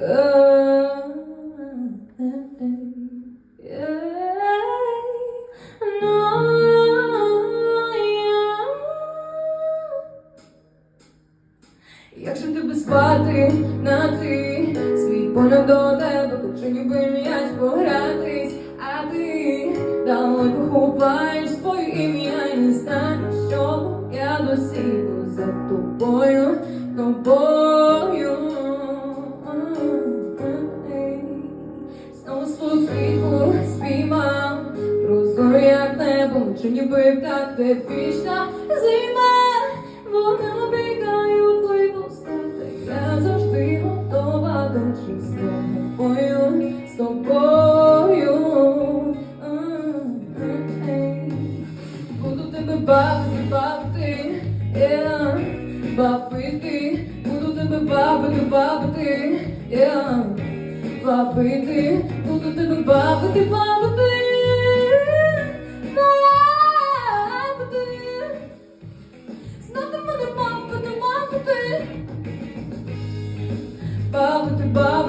Як же тебе спати на ти, свій понад до тебе, хочу ніби м'яч погратись, а ти? Далеко ховаєш своє ім'я і не знаєш, що я досягну за тобою, тобою. Як небо, чи ніби де вічна зима, вони обігають твої вуста, я завжди готова до чи з тобою. Буду тебе бавити, бавити, yeah. бавити, буду тебе бавити, бавити, yeah. бавити, буду тебе бавити, бавити.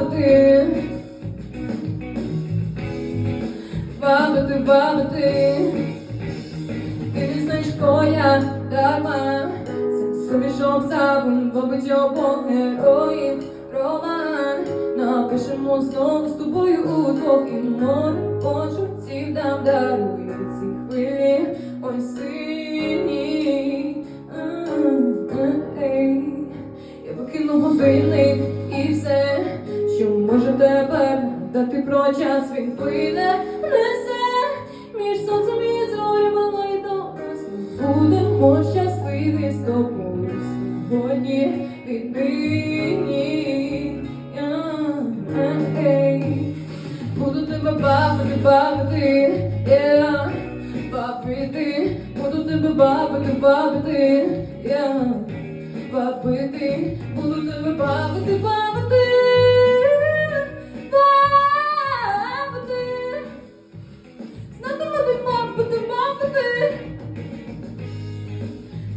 Бавити, бавити, бавити. Ти що я дарма. Це сумішок завин, побить обох героїв Роман. Напишемо знову з тобою удвох І море почуттів нам дарує ці хвилі Ой, сині. Я покину годинник і все, може тепер дати про час він прийде, несе між сонцем і зорями і нас будемо щасливі з тобою сьогодні віднині. Буду тебе бавити, бавити, yeah. бавити, буду тебе бавити, бавити, yeah. бавити, буду тебе бавити, бавити,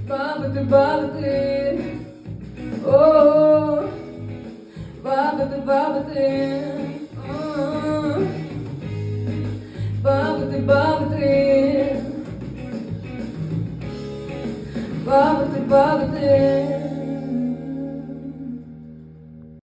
бабити, бабити, о, бабити, бабити, о, бабити, бабити, бабити, бабити.